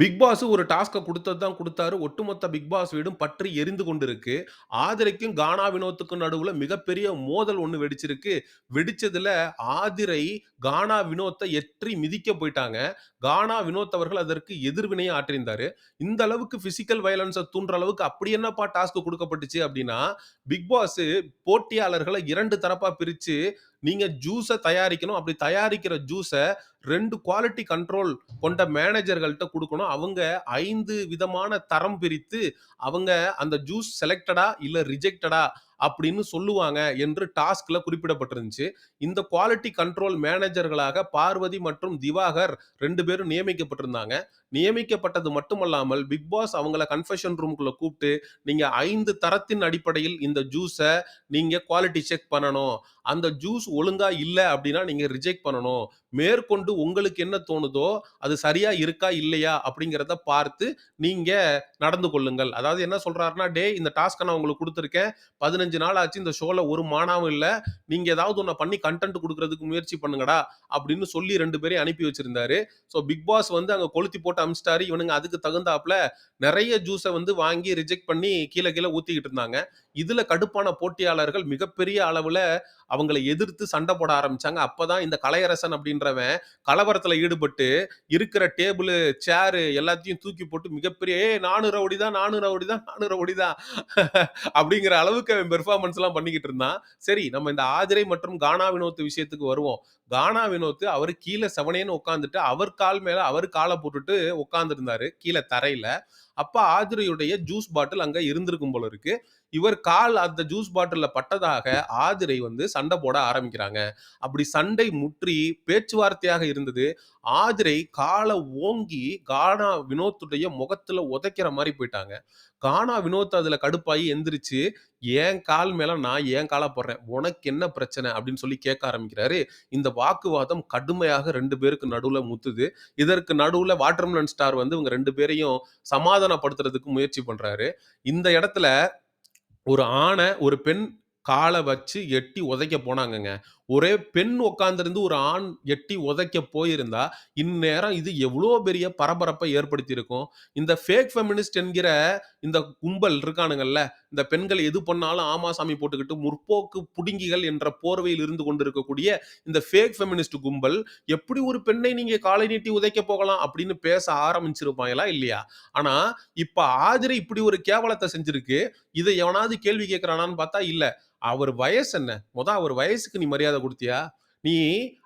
Big pass ஒரு டாஸ்கை கொடுத்தது தான் கொடுத்தாரு ஒட்டுமொத்த பிக் பாஸ் வீடும் பற்றி எரிந்து கொண்டிருக்கு. ஆதிரைக்கும், கானா வினோத்துக்கும் நடுவில் மிகப்பெரிய மோதல் ஒன்று வெடிச்சிருக்கு. வெடிச்சதுல ஆதிரை, கானா வினோத்தை எற்றி மிதிக்க போயிட்டாங்க. கானா வினோத் அவர்கள் அதற்கு எதிர்வினையை ஆற்றியிருந்தாரு. இந்த அளவுக்கு பிசிக்கல் வயலன்ஸை தூண்டுற அளவுக்கு அப்படி என்னப்பா டாஸ்க் கொடுக்கப்பட்டுச்சு அப்படின்னா, பிக் பாஸ் போட்டியாளர்களை இரண்டு தரப்பா பிரிச்சு, நீங்க ஜூஸை தயாரிக்கணும். அப்படி தயாரிக்கிற ஜூஸை ரெண்டு குவாலிட்டி கண்ட்ரோல் கொண்ட மேனேஜர்கள்ட்ட கொடுக்கணும் அவங்க ஐந்து விதமான தரம் பிரித்து, அவங்க அந்த ஜூஸ் செலக்டடா இல்லை ரிஜெக்டடா அப்படின்னு சொல்லுவாங்க என்று டாஸ்க்ல குறிப்பிடப்பட்டிருந்துச்சு. இந்த குவாலிட்டி கண்ட்ரோல் மேனேஜர்களாக பார்வதி மற்றும் திவாகர் ரெண்டு பேரும் நியமிக்கப்பட்டிருந்தாங்க. நியமிக்கப்பட்டது மட்டுமல்லாமல், பிக் பாஸ் அவங்கள கன்ஃபெஷன் ரூம்குள்ள கூப்பிட்டு நீங்க ஐந்து தரத்தின் அடிப்படையில் இந்த ஜூஸை நீங்க குவாலிட்டி செக் பண்ணணும். அந்த ஜூஸ் ஒழுங்கா இல்லை அப்படின்னா நீங்க ரிஜெக்ட் பண்ணணும். மேற்கொண்டு உங்களுக்கு என்ன தோணுதோ, அது சரியா இருக்கா, இல்லையா அப்படிங்கிறத பார்த்து நீங்க நடந்து கொள்ளுங்கள். அதாவது என்ன சொல்றாருன்னா, டே இந்த டாஸ்க்கை நான் உங்களுக்கு கொடுத்துருக்கேன் பதினஞ்சு நாள் ஆச்சு. இந்த ஷோல ஒரு மானாவும் இல்லை நீங்க ஏதாவது ஒன்று பண்ணி கன்டென்ட் கொடுக்கறதுக்கு முயற்சி பண்ணுங்கடா" அப்படின்னு சொல்லி ரெண்டு பேரையும் அனுப்பி வச்சிருந்தாரு. ஸோ பிக் பாஸ் வந்து அங்க கொளுத்தி போட்டு அமிச்சிட்டாரு இவனுங்க அதுக்கு தகுந்தாப்புல நிறைய ஜூஸை வந்து வாங்கி ரிஜெக்ட் பண்ணி கீழே கீழே ஊத்திக்கிட்டு இருந்தாங்க. இதுல கடுப்பான போட்டியாளர்கள் மிகப்பெரிய அளவுல அவங்களை எதிர்த்து சண்டை போட ஆரம்பிச்சாங்க. அப்பதான் இந்த கலையரசன் அப்படின்றவன் கலவரத்துல ஈடுபட்டு, இருக்கிற டேபிளு, சேரு எல்லாத்தையும் தூக்கி போட்டு மிகப்பெரிய ஏ நானும் ரவுடி தான், நானும் ரவுடி தான், நானும் ரவுடி தான்" அப்படிங்கிற அளவுக்கு அவன் பெர்ஃபார்மன்ஸ்லாம் பண்ணிக்கிட்டு இருந்தான். சரி நம்ம இந்த ஆதிரை மற்றும் கானா வினோத் விஷயத்துக்கு வருவோம். கானா வினோத் அவர் கீழே செவனேன்னு உட்காந்துட்டு அவர் கால் மேல அவர் காலை போட்டுட்டு உட்காந்துருந்தாரு கீழே தரையில. அப்ப ஆதிரையுடைய ஜூஸ் பாட்டில் அங்க இருந்திருக்கும் போல இருக்கு. இவர் கால் அந்த ஜூஸ் பாட்டிலில் பட்டதாக ஆதிரை வந்து சண்டை போட ஆரம்பிக்கிறாங்க. அப்படி சண்டை முற்றி பேச்சுவார்த்தையாக இருந்தது. ஆதிரை காலை ஓங்கி கானா வினோத்துடைய முகத்துல உதைக்கிற மாதிரி போயிட்டாங்க. கானா வினோத் அதுல கடுப்பாகி எந்திரிச்சு, "என் கால் மேல நான் ஏன் காலா போடுறேன். உனக்கு என்ன பிரச்சனை?" அப்படின்னு சொல்லி கேட்க ஆரம்பிக்கிறாரு. இந்த வாக்குவாதம் கடுமையாக ரெண்டு பேருக்கு நடுவுல முத்துது. இதற்கு நடுவுல வாட்டர்மலன் ஸ்டார் வந்து இவங்க ரெண்டு பேரையும் சமாதானப்படுத்துறதுக்கு முயற்சி பண்றாரு. இந்த இடத்துல ஒரு ஆணை ஒரு பெண் காலை வச்சு எட்டி உதைக்க போனாங்கங்க. ஒரே பெண் உட்கார்ந்திருந்து ஒரு ஆண் எட்டி உதைக்க போயிருந்தா, இந்நேரம் இது எவ்வளோ பெரிய பரபரப்ப ஏற்படுத்தியிருக்கும். இந்த ஃபேக் ஃபெமினிஸ்ட் என்கிற இந்த கும்பல் இருக்கானுங்கல்ல, இந்த பெண்கள் எது பண்ணாலும் ஆமாசாமி போட்டுக்கிட்டு, முற்போக்கு புடுங்கிகள் என்ற போர்வையில் இருந்து கொண்டிருக்கக்கூடிய இந்த ஃபேக் ஃபெமினிஸ்ட் கும்பல், எப்படி ஒரு பெண்ணை நீங்க காலை நீட்டி உதைக்க போகலாம் அப்படின்னு பேச ஆரம்பிச்சிருப்பாங்களா இல்லையா? ஆனா, இப்ப ஆதிரை இப்படி ஒரு கேவலத்தை செஞ்சிருக்கு. இதை எவனாவது கேள்வி கேட்கிறானான்னு பார்த்தா இல்ல. அவர் வயசு என்ன? மொதல் அவர் வயசுக்கு நீ மரியாதை கொடுத்தியா நீ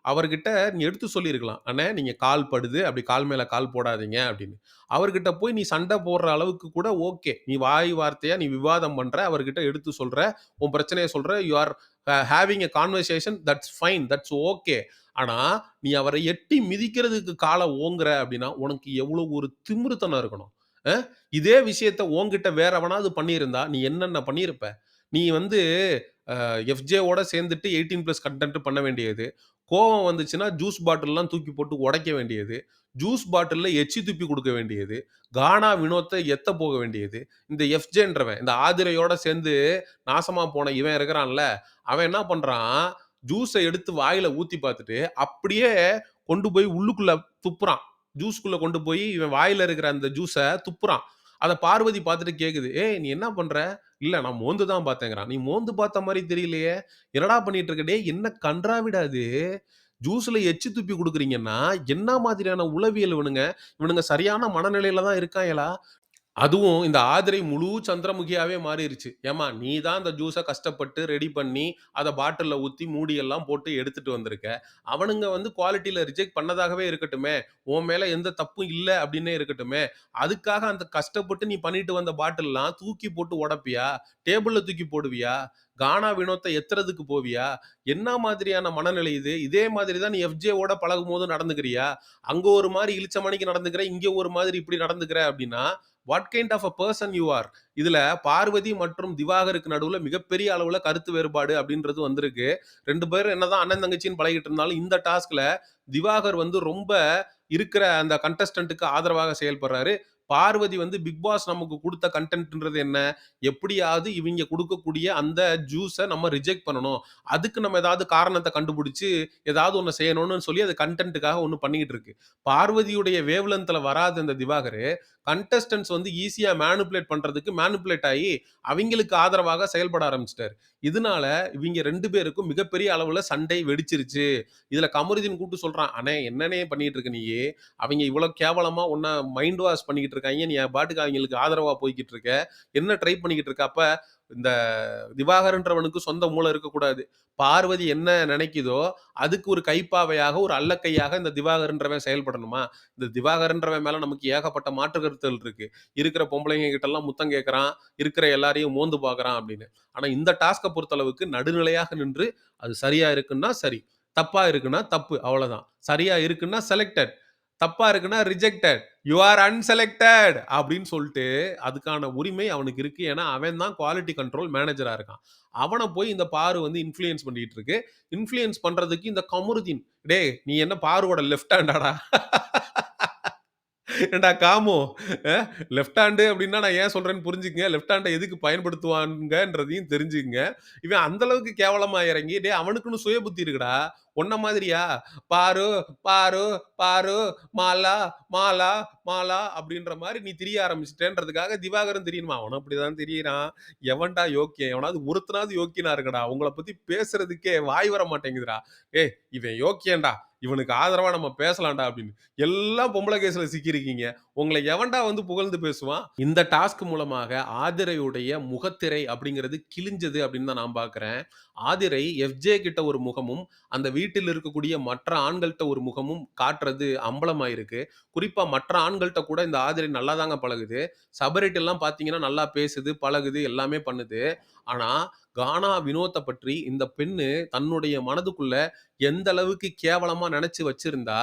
அவர்கிட்ட நீ எடுத்து சொல்லியிருக்கலாம். "அண்ணே நீங்க கால் படுது. அப்படி கால் மேலே கால் போடாதீங்க" அப்படின்னு. அவர்கிட்ட போய் நீ சண்டை போடுற அளவுக்கு கூட ஓகே. நீ வாய் வார்த்தையாக நீ விவாதம் பண்ணுற அவர்கிட்ட எடுத்து சொல்கிற உன் பிரச்சனையை சொல்ற. You are having a conversation that's fine. That's okay. ஆனா, நீ அவரை எட்டி மிதிக்கிறதுக்கு காலை ஓங்குற அப்படின்னா, உனக்கு எவ்வளோ ஒரு திமிருத்தனம் இருக்கணும். இதே விஷயத்த உன்கிட்ட வேற எவனாவது பண்ணியிருந்தா, நீ என்னென்ன பண்ணியிருப்ப? நீ வந்து எஃப்ஜேவோட சேர்ந்துட்டு எயிட்டீன் ப்ளஸ் கண்டென்ட் பண்ண வேண்டியது. கோவம் வந்துச்சுன்னா, ஜூஸ் பாட்டில்லாம் தூக்கி போட்டு உடைக்க வேண்டியது. ஜூஸ் பாட்டிலில் எச்சி துப்பி கொடுக்க வேண்டியது. கானா வினோத்தை எத்த போக வேண்டியது. இந்த எஃப்ஜேன்றவன், இந்த ஆதிரையோட சேர்ந்து நாசமாக போன இவன் இருக்கிறான்ல, அவன் என்ன பண்ணுறான் ஜூஸை எடுத்து வாயில் ஊற்றி பார்த்துட்டு, அப்படியே கொண்டு போய் உள்ளுக்குள்ளே துப்புறான். ஜூஸ்க்குள்ளே கொண்டு போய் இவன் வாயில் இருக்கிற அந்த ஜூஸை துப்புறான். அதை பார்வதி பார்த்துட்டு கேட்குது. "ஏய் நீ என்ன பண்ணுற "இல்ல நான் மோந்து தான் பார்த்தேங்கிறான்." "நீ மோந்து பார்த்த மாதிரி தெரியலையே. என்னடா பண்ணிட்டு இருக்க?" "டேய் என்ன கன்றாவிடாது ஜூஸ்ல எச்சு துப்பி குடுக்குறீங்கன்னா, என்ன மாதிரியான உளவியல் இவனுங்க? இவனுங்க சரியான மனநிலையில தான் இருக்காங்களா? அதுவும் இந்த ஆதிரை முழு சந்திரமுகியாவே மாறிருச்சு. ஏம்மா நீ தான் அந்த ஜூஸ கஷ்டப்பட்டு ரெடி பண்ணி, அத பாட்டில்ல ஊத்தி மூடி எல்லாம் போட்டு எடுத்துட்டு வந்திருக்க. அவனுங்க வந்து குவாலிட்டில ரிஜெக்ட் பண்ணதாகவே இருக்கட்டுமே. உன் மேல எந்த தப்பும் இல்ல அப்டின்னே இருக்கட்டுமே. அதுக்காக அந்த கஷ்டப்பட்டு நீ பண்ணிட்டு வந்த பாட்டில்லாம் தூக்கி போட்டு உடப்பியா டேபிள்ல தூக்கி போடுவியா? கானா வினோத்த எத்துறதுக்கு போவியா? என்ன மாதிரியான மனநிலை இது? இதே மாதிரி தான் நீ எஃப்ஜேவோட பழகும்போது நடந்துக்கிறியா? அங்க ஒரு மாரி இளிச்சமாணிக்கு நடந்துக்கிற, இங்க ஒரு மாதிரி இப்படி நடந்துக்கிற அப்டின்னா, what kind of a person you are? இதுல பார்வதி மற்றும் திவாகருக்கு நடுவில் மிகப்பெரிய அளவில் கருத்து வேறுபாடு அப்படின்றது வந்திருக்கு. ரெண்டு பேரும் என்னதான் அண்ணன், தங்கச்சின்னு பழகிட்டு இருந்தாலும், இந்த டாஸ்க்ல திவாகர் வந்து ரொம்ப இருக்கிற அந்த கண்டஸ்டன்ட்க்கு ஆதரவாக செயல்படுறாரு. பார்வதி வந்து பிக் பாஸ் நமக்கு கொடுத்த கண்டென்ட்ன்றது என்ன? எப்படியாவது இவங்க கொடுக்கக்கூடிய அந்த ஜூஸை நம்ம ரிஜெக்ட் பண்ணணும். அதுக்கு நம்ம ஏதாவது காரணத்தை கண்டுபிடிச்சு, ஏதாவது ஒன்று செய்யணும்னு சொல்லி அது கண்டென்ட்டுக்காக ஒன்று பண்ணிக்கிட்டு இருக்கு. பார்வதியுடைய வேவ்லந்தில் வராது வராத இந்த திவாகரு, கண்டஸ்டன்ட்ஸ் வந்து ஈஸியாக மேனுப்புலேட் பண்ணுறதுக்கு மேனுப்புலேட் ஆகி அவங்களுக்கு ஆதரவாக செயல்பட ஆரம்பிச்சிட்டார் இதனால இவங்க ரெண்டு பேருக்கும் மிகப்பெரிய அளவில் சண்டை வெடிச்சிருச்சு. இதில் கமருதீன் கூப்பிட்டு சொல்கிறான் "அண்ணே என்னண்ணே பண்ணிகிட்டு இருக்க நீயி? அவங்க இவ்வளோ கேவலமாக உன்ன மைண்ட் வாஷ் பண்ணிக்கிட்டு இருக்காங்க நீ பாட்டுக்கு அவங்களுக்கு ஆதரவா போய்க்கிட்டு இருக்க. என்ன ட்ரை பண்ணிக்கிட்டு இருக்கப்ப இந்த திவாகர்ன்றவனுக்கு சொந்த மூளை இருக்கக்கூடாது. பார்வதி என்ன நினைக்குதோ அதுக்கு ஒரு கைப்பாவையாக, ஒரு அல்லக்கையாக இந்த திவாகர்ன்றவன் செயல்படணுமா? இந்த திவாகர்ன்றவன் மேல நமக்கு ஏகப்பட்ட மாற்று கருத்துகள் இருக்கு. இருக்கிற பொம்பளைங்க கிட்டலாம் முத்தம் கேட்கறான், இருக்கிற எல்லாரையும் மோந்து பார்க்குறான் அப்படின்னு. ஆனா இந்த டாஸ்கை பொறுத்தளவுக்கு நடுநிலையாக நின்று, அது சரியா இருக்குன்னா சரி, தப்பா இருக்குன்னா தப்பு. அவ்வளவுதான் சரியா இருக்குன்னா செலக்டட். தப்பா இருக்குன்னா ரிஜெக்டட். யூ ஆர் அன்செலக்டட் அப்படின்னு சொல்லிட்டு அதுக்கான உரிமை அவனுக்கு இருக்கு. ஏன்னா, அவன் தான் குவாலிட்டி கண்ட்ரோல் மேனேஜரா இருக்கான். அவனை போய் இந்த பாரு வந்து இன்ஃப்ளூயன்ஸ் பண்ணிட்டு இருக்கு. இன்ஃப்ளூயன்ஸ் பண்றதுக்கு இந்த கமருதீன், டே நீ என்ன பாருவோட லெஃப்ட் ஹேண்டாடா?" ஏன்டா காமு, லெஃப்ட் ஹேண்டு அப்படின்னா நான் ஏன் சொல்றேன்னு புரிஞ்சுக்கங்க. லெஃப்ட் ஹேண்டை எதுக்கு பயன்படுத்துவாங்கன்றதையும் தெரிஞ்சுக்கங்க. இவன் அந்தளவுக்கு கேவலமாக கேவலமா இறங்கி, டே அவனுக்குன்னு சுய புத்தி இருக்குடா. உன்ன மாதிரியா? பாரு, பாரு, பாரு, மாலா, மாலா, மாலா" அப்படின்ற மாதிரி நீ திரிய ஆரம்பிச்சிட்டேன்றதுக்காக திவாகரன் தெரியணுமா அவனும் அப்படிதான் தெரியறான் எவன்டா யோக்கியம் எவனாவது ஒருத்தனாவது யோக்கியனா இருக்கடா. உங்களை பத்தி பேசுறதுக்கே வாய் வர மாட்டேங்குதுடா. ஏ இவன் யோக்கியன்டா. இவனுக்கு ஆதரவா நம்ம பேசலாம்டா" அப்படின்னு. எல்லாம் பொம்பளை கேஸ்ல சிக்கியிருக்கீங்க. உங்களை எவன்டா வந்து புகழ்ந்து பேசுவான்? இந்த டாஸ்க் மூலமாக ஆதிரையுடைய முகத்திரை அப்படிங்கிறது கிழிஞ்சது அப்படின்னு தான் நான் பார்க்குறேன் ஆதிரை எஃப்ஜே கிட்ட ஒரு முகமும், அந்த வீட்டில் இருக்கக்கூடிய மற்ற ஆண்கள்கிட்ட ஒரு முகமும் காட்டுறது அம்பலமாயிருக்கு. குறிப்பாக மற்ற ஆண்கள்கிட்ட கூட இந்த ஆதிரை நல்லாதாங்க பழகுது. சபரிட்டலாம் பார்த்தீங்கன்னா, நல்லா பேசுது, பழகுது, எல்லாமே பண்ணுது. ஆனால் கானா வினோத்தை பற்றி இந்த பெண்ணு தன்னுடைய மனதுக்குள்ள எந்த அளவுக்கு கேவலமாக நினச்சி வச்சிருந்தா,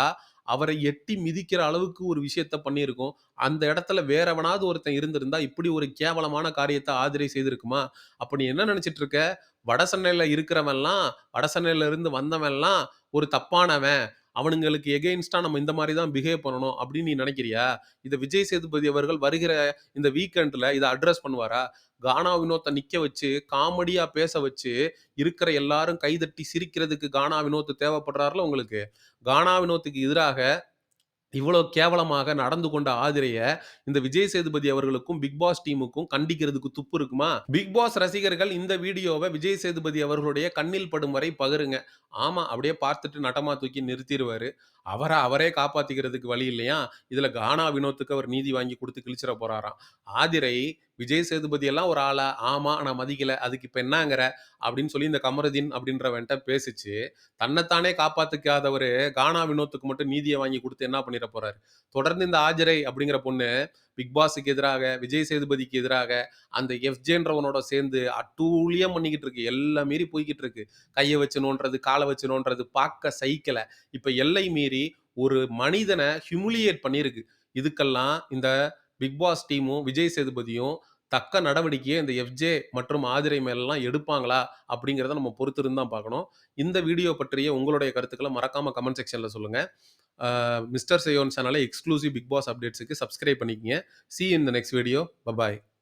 அவரை எட்டி மிதிக்கிற அளவுக்கு ஒரு விஷயத்த பண்ணியிருக்கோம் அந்த இடத்துல வேற எவனாவது ஒருத்தன் இருந்திருந்தா, இப்படி ஒரு கேவலமான காரியத்தை ஆதிரை செய்திருக்குமா? அப்ப நீ என்ன நினைச்சிட்டு இருக்க? வடசென்னையில இருக்கிறவன்லாம், வட சென்னையில இருந்து வந்தவன்லாம் ஒரு தப்பானவன். அவனுங்களுக்கு எகெயின்ஸ்டா நம்ம இந்த மாதிரி தான் பிஹேவ் பண்ணணும் அப்படின்னு நீ நினைக்கிறியா இந்த விஜய் சேதுபதி அவர்கள் வருகிற இந்த வீக்கெண்ட்ல இதை அட்ரஸ் பண்ணுவாரா? கானா வினோத்தை நிக்க வச்சு, காமெடியா பேச வச்சு, இருக்கிற எல்லாரும் கைதட்டி சிரிக்கிறதுக்கு கானா வினோத் தேவைப்படுறாருல உங்களுக்கு. கானா வினோத்துக்கு எதிராக இவ்வளோ கேவலமாக நடந்து கொண்ட ஆதிரைய, இந்த விஜய் சேதுபதி அவர்களுக்கும், பிக் பாஸ் டீமுக்கும் கண்டிக்கிறதுக்கு துப்பு இருக்குமா? பிக் பாஸ் ரசிகர்கள் இந்த வீடியோவை விஜய் சேதுபதி அவர்களுடைய கண்ணில் படும் வரை பகிருங்க. ஆமா, அப்படியே பார்த்துட்டு நட்டமா தூக்கி நிறுத்திடுவாரு அவரை அவரே காப்பாத்திக்கிறதுக்கு வழி இல்லையா இதுல கானா வினோத்துக்கு அவர் நீதி வாங்கி கொடுத்து கிழிச்சிட போறாராம். ஆதிரை, விஜய் சேதுபதி எல்லாம் ஒரு ஆளா? ஆமா, நான் மதிக்கல. அதுக்கு இப்ப என்னங்கிற அப்படின்னு சொல்லி இந்த கமருதீன் அப்படின்றவன்ட்ட பேசிச்சு. தன்னைத்தானே காப்பாத்திக்காதவரு, கானா வினோத்துக்கு மட்டும் நீதியை வாங்கி கொடுத்து என்ன பண்ணிட போறாரு? தொடர்ந்து இந்த ஆஜரை அப்படிங்கிற பொண்ணு, பிக் பாஸுக்கு எதிராக, விஜய் சேதுபதிக்கு எதிராக, அந்த எஃப்ஜேன்றவனோட சேர்ந்து அட்டூழியம் பண்ணிக்கிட்டு இருக்கு. எல்லாம் மீறி போய்கிட்டு இருக்கு. கையை வச்சு நோண்டுறது, கால வச்சு பார்க்க சைக்கலை இப்போ எல்லை மீறி ஒரு மனிதனை ஹியூமிலியேட் பண்ணியிருக்கு. இதுக்கெல்லாம் இந்த பிக் பாஸ் டீமும், விஜய் சேதுபதியும் தக்க நடவடிக்கையை இந்த எஃப்ஜே மற்றும் ஆதிரை மேலெல்லாம் எடுப்பாங்களா? அப்படிங்கிறத நம்ம பொறுத்திருந்து தான் பார்க்கணும். இந்த வீடியோ பற்றிய உங்களுடைய கருத்துக்களை மறக்காமல் கமெண்ட் செக்ஷனில் சொல்லுங்கள் மிஸ்டர் சேயோன் சேனலை எக்ஸ்க்ளூசிவ் பிக் பாஸ் அப்டேட்ஸ்க்கு சப்ஸ்கிரைப் பண்ணிக்கங்க. See in the next video. Bye bye.